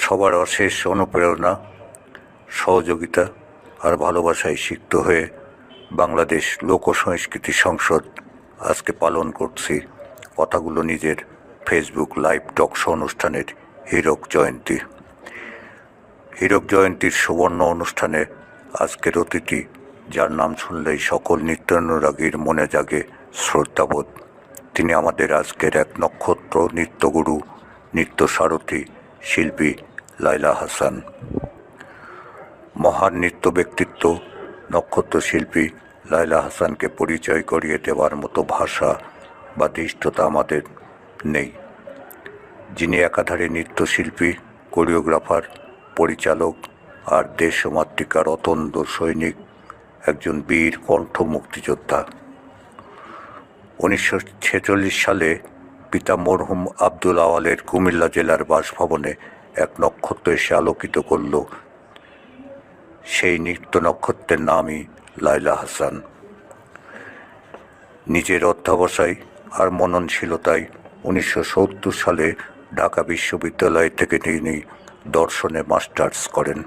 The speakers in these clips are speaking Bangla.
সবার অশেষ অনুপ্রেরণা, সহযোগিতা আর ভালোবাসায় সিক্ত হয়ে বাংলাদেশ লোক সংস্কৃতি সংসদ আজকে পালন করছি কথাগুলো নিজের ফেসবুক লাইভ টক শো অনুষ্ঠানের হীরক জয়ন্তী। হীরক জয়ন্তীর সুবর্ণ অনুষ্ঠানে আজকের অতিথি, যার নাম শুনলেই সকল নৃত্যানুরাগীর মনে জাগে শ্রদ্ধাবোধ। তিনি আমাদের আজকের এক নক্ষত্র, নৃত্যগুরু নৃত্য সারথী শিল্পী লাইলা হাসান। মহান নৃত্য ব্যক্তিত্ব, নক্ষত্র শিল্পী লাইলা হাসানকে পরিচয় করিয়ে দেওয়ার মতো ভাষা বা দৃষ্টতা আমাদের নেই। যিনি একাধারে নৃত্যশিল্পী, কোরিওগ্রাফার, পরিচালক আর দেশ ও মাতৃকার অতন্দ সৈনিক, একজন বীর কণ্ঠ মুক্তিযোদ্ধা উনিশশো ছেচল্লিশ সালে পিতা মরহুম আব্দুল আওয়ালের কুমিল্লা জেলার বাসভবনে এক নক্ষত্র এসে আলোকিত করল। সেই নৃত্য নক্ষত্রের নামই লাইলা হাসান। নিজের অধ্যাবসায় আর মননশীলতায় উনিশশো সত্তর সালে ঢাকা বিশ্ববিদ্যালয় থেকে তিনি দর্শনে মাস্টার্স করেন।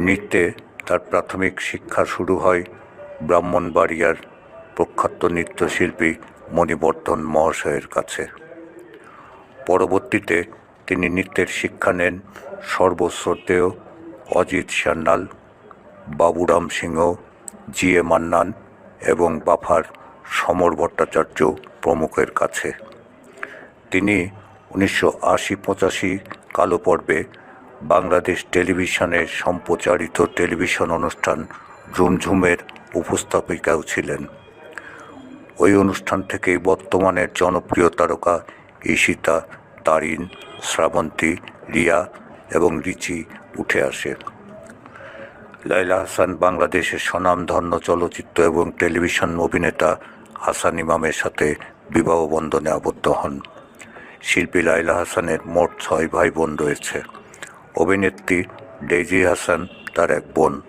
নৃত্যে তার প্রাথমিক শিক্ষা শুরু হয় ব্রাহ্মণবাড়িয়ার প্রখ্যাত নৃত্যশিল্পী মণিবর্ধন মহাশয়ের কাছে। পরবর্তীতে তিনি নৃত্যের শিক্ষা নেন সর্বশ্রদ্ধেয় অজিত সান্যাল, বাবুরাম সিংহ জি এ মান্নান এবং বাফার সমর ভট্টাচার্য প্রমুখের কাছে। তিনি উনিশশো আশি পঁচাশি কালো পর্বে বাংলাদেশ টেলিভিশনে সম্প্রচারিত টেলিভিশন অনুষ্ঠান ঝুমঝুমের উপস্থাপিকাও ছিলেন। ওই অনুষ্ঠান থেকেই বর্তমানের জনপ্রিয় তারকা ঈশিতা, তারিন, শ্রাবন্তী, রিয়া এবং রিচি উঠে আসে। লাইলা হাসান বাংলাদেশের স্বনামধন্য চলচ্চিত্র এবং টেলিভিশন অভিনেতা হাসান ইমামের সাথে বিবাহ বন্ধনে আবদ্ধ হন। শিল্পী লাইলা হাসানের মোট ছয় ভাই বোন রয়েছে। অভিনেত্রী ডেইজি হাসান তার এক বোন।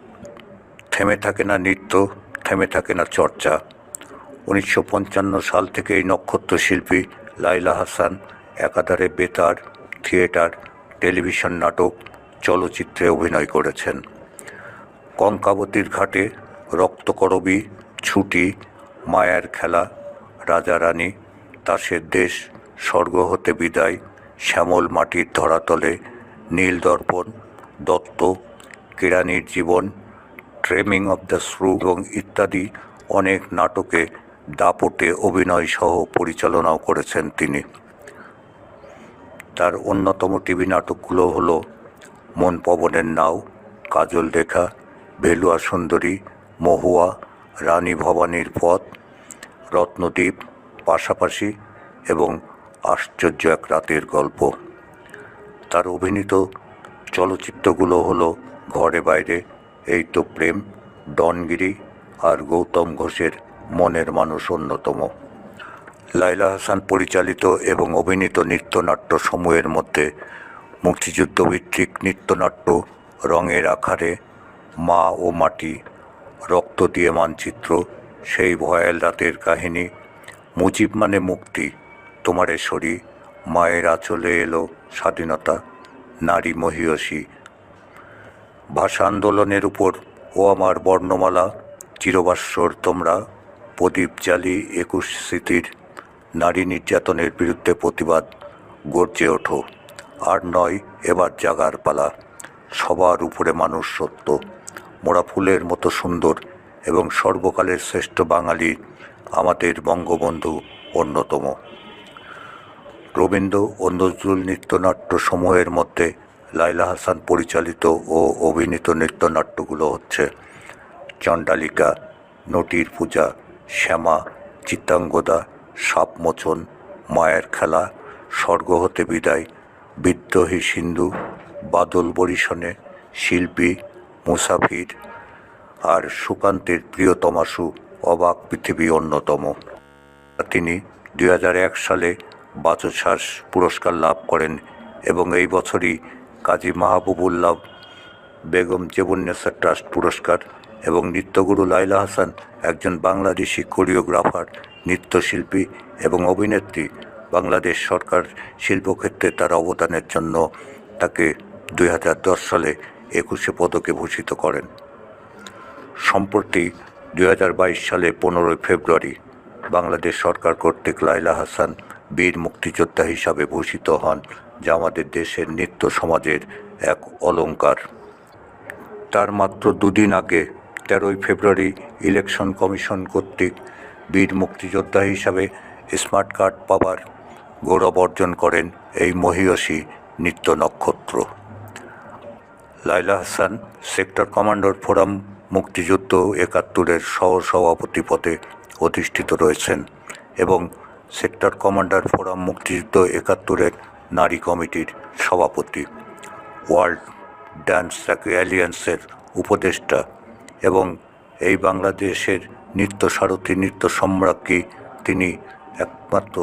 থেমে থাকে না নৃত্য, থেমে থাকে না চর্চা উনিশশো পঞ্চান্ন সাল থেকে এই নক্ষত্র শিল্পী লাইলা হাসান, একাধারে বেতার, থিয়েটার, টেলিভিশন নাটক, চলচ্চিত্রে অভিনয় করেছেন। কঙ্কাবতীর ঘাটে রক্তকরবী, ছুটি, মায়ার খেলা রাজা রানী তাসের দেশ, স্বর্গ হতে বিদায়, শ্যামল মাটির ধরাতলে, নীল দর্পণ, দত্ত, কেরানির জীবন, ট্রেমিং অব দ্য শ্রু এবং ইত্যাদি অনেক নাটকে দাপটে অভিনয় সহ পরিচালনাও করেছেন তিনি। তার অন্যতম টিভি নাটকগুলো হলো মন পবনের নাও, কাজল রেখা, ভেলুয়া সুন্দরী, মহুয়া, রানী ভবানীর পথ রত্নদ্বীপ পাশাপাশি এবং আশ্চর্য এক রাতের গল্প। তার অভিনীত চলচ্চিত্রগুলো হলো ঘরে বাইরে, এই তো প্রেম, ডনগিরি আর গৌতম ঘোষের মনের মানুষ অন্যতম। লাইলা হাসান পরিচালিত এবং অভিনীত নৃত্যনাট্য সমূহের মধ্যে মুক্তিযুদ্ধভিত্তিক নৃত্যনাট্য রঙের আখারে, মা ও মাটি, রক্ত দিয়ে মানচিত্র, সেই ভয়াল রাতের কাহিনী, মুজিব মানে মুক্তি তোমারেশ্বরী মায়ের আচলে এলো স্বাধীনতা, নারী মহিয়সী। ভাষা আন্দোলনের উপর ও আমার বর্ণমালা চিরবাস্বর তোমরা প্রদীপ জালি একুশ স্মৃতির নারী নির্যাতনের বিরুদ্ধে প্রতিবাদ গর্জে ওঠো। আর নয়, এবার জাগার পালা। সবার উপরে মানুষ সত্য। মোড়া ফুলের মতো সুন্দর এবং সর্বকালের শ্রেষ্ঠ বাঙালি আমাদের বঙ্গবন্ধু অন্যতম। রবীন্দ্র ও নজরুল নৃত্যনাট্য সমূহের মধ্যে লাইলা হাসান পরিচালিত ও অভিনীত নৃত্যনাট্যগুলো হচ্ছে চণ্ডালিকা, নটির পূজা শ্যামা, চিত্তাঙ্গদা, সাপমোচন, মায়ের খেলা, স্বর্গ হতে বিদায়, বিদ্রোহী সিন্ধু, বাদল বরিশনে, শিল্পী, মুসাফির আর সুকান্তের প্রিয়তমাসু অবাক পৃথিবী অন্যতম। তিনি দু হাজার এক সালে বাচসাস পুরস্কার লাভ করেন এবং এই বছরই কাজী মাহবুবুল্লাহ বেগম জেবুন্নেসা ট্রাস্ট পুরস্কার এবং নৃত্যগুরু লাইলা হাসান একজন বাংলাদেশি কোরিওগ্রাফার, নৃত্যশিল্পী এবং অভিনেত্রী। বাংলাদেশ সরকার শিল্পক্ষেত্রে তার অবদানের জন্য তাকে দুই হাজার দশ সালে একুশে পদকে ভূষিত করেন। সম্প্রতি দু হাজার বাইশ সালে পনেরোই ফেব্রুয়ারি বাংলাদেশ সরকার কর্তৃক লাইলা হাসান বীর মুক্তিযোদ্ধা হিসাবে ভূষিত হন, যা আমাদের দেশের নৃত্য সমাজের এক অলঙ্কার। তার মাত্র দুদিন আগে তেরোই ফেব্রুয়ারি ইলেকশন কমিশন কর্তৃক বীর মুক্তিযোদ্ধা হিসাবে স্মার্ট কার্ড পাবার গৌরব অর্জন করেন এই মহিয়সী নিত্য নক্ষত্র। Laila Hasan, sector commander forum মুক্তিযুদ্ধ একাত্তরের সহ সভাপতি পদে অধিষ্ঠিত রয়েছেন এবং সেক্টর কমান্ডার ফোরাম মুক্তিযুদ্ধ একাত্তরের নারী কমিটির সভাপতি। ওয়ার্ল্ড ড্যান্স অ্যালিয়েন্সের উপদেষ্টা এবং এই বাংলাদেশের নৃত্য সারথী, নৃত্য সম্রাজ্ঞী তিনি একমাত্র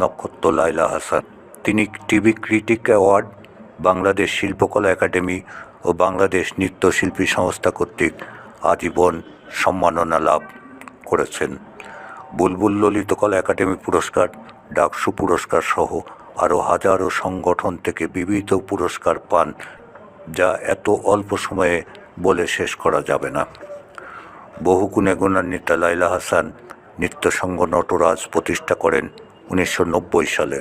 নক্ষত্র লাইলা হাসান। তিনি টিভি ক্রিটিক অ্যাওয়ার্ড, বাংলাদেশ শিল্পকলা একাডেমি ও বাংলাদেশ নৃত্যশিল্পী সংস্থা কর্তৃক আজীবন সম্মাননা লাভ করেছেন। বুলবুল ললিতকলা একাডেমি পুরস্কার, ডাকসু পুরস্কার সহ আরও হাজারো সংগঠন থেকে বিবিধ পুরস্কার পান, যা এত অল্প সময়ে বলে শেষ করা যাবে না। বহু গুণে গুণান্বিত লাইলা হাসান নৃত্যসংঘ নটরাজ প্রতিষ্ঠা করেন উনিশশো নব্বই সালে।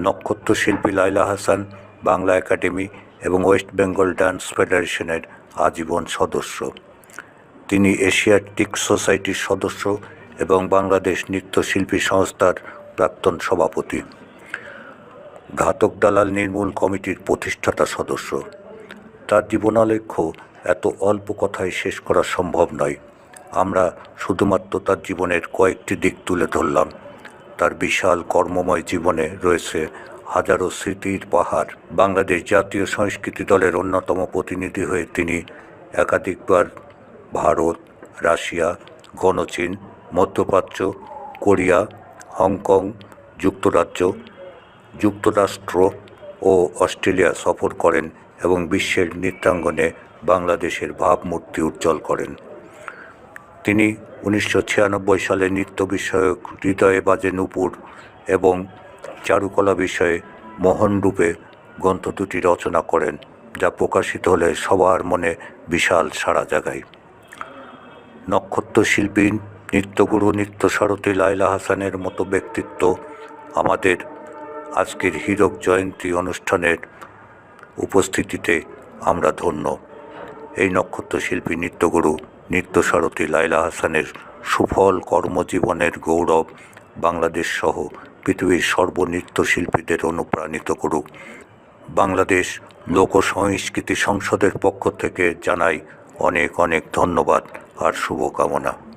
নক্ষত্র শিল্পী লাইলা হাসান বাংলা একাডেমি এবং ওয়েস্ট বেঙ্গল ডান্স ফেডারেশনের আজীবন সদস্য। তিনি এশিয়াটিক সোসাইটির সদস্য এবং বাংলাদেশ নৃত্যশিল্পী সংস্থার প্রাক্তন সভাপতি। ঘাতক দালাল নির্মূল কমিটির প্রতিষ্ঠাতা সদস্য। তার জীবনালেখ্য এত অল্প কথায় শেষ করা সম্ভব নয়। আমরা শুধুমাত্র তার জীবনের কয়েকটি দিক তুলে ধরলাম। তার বিশাল কর্মময় জীবনে রয়েছে হাজারো স্মৃতির পাহাড়। বাংলাদেশ জাতীয় সংস্কৃতি দলের অন্যতম প্রতিনিধি হয়ে তিনি একাধিকবার ভারত, রাশিয়া, গণচীন, মধ্যপ্রাচ্য, কোরিয়া, হংকং, যুক্তরাজ্য, যুক্তরাষ্ট্র ও অস্ট্রেলিয়া সফর করেন এবং বিশ্বের নৃত্যাঙ্গনে বাংলাদেশের ভাবমূর্তি উজ্জ্বল করেন। তিনি উনিশশো ছিয়ানব্বই সালে নৃত্য বিষয়ক হৃদয়ে বাজে নূপুর এবং চারুকলা বিষয়ে মোহনরূপে গ্রন্থ দুটি রচনা করেন, যা প্রকাশিত হলে সবার মনে বিশাল সাড়া জাগায়। নক্ষত্র শিল্পী নৃত্যগুরু নৃত্য নৃত্যসারথী লাইলা হাসানের মতো ব্যক্তিত্ব আমাদের আজকের হীরক জয়ন্তী অনুষ্ঠানের উপস্থিতিতে আমরা ধন্য। এই নক্ষত্র শিল্পী নৃত্যগুরু নৃত্যসারথী লাইলা হাসানের সুফল কর্মজীবনের গৌরব বাংলাদেশ সহ পৃথিবীর সর্বনৃত্য শিল্পীদের অনুপ্রাণিত করুক। বাংলাদেশ লোক সংস্কৃতি সংসদের পক্ষ থেকে জানাই অনেক অনেক ধন্যবাদ আর শুভকামনা।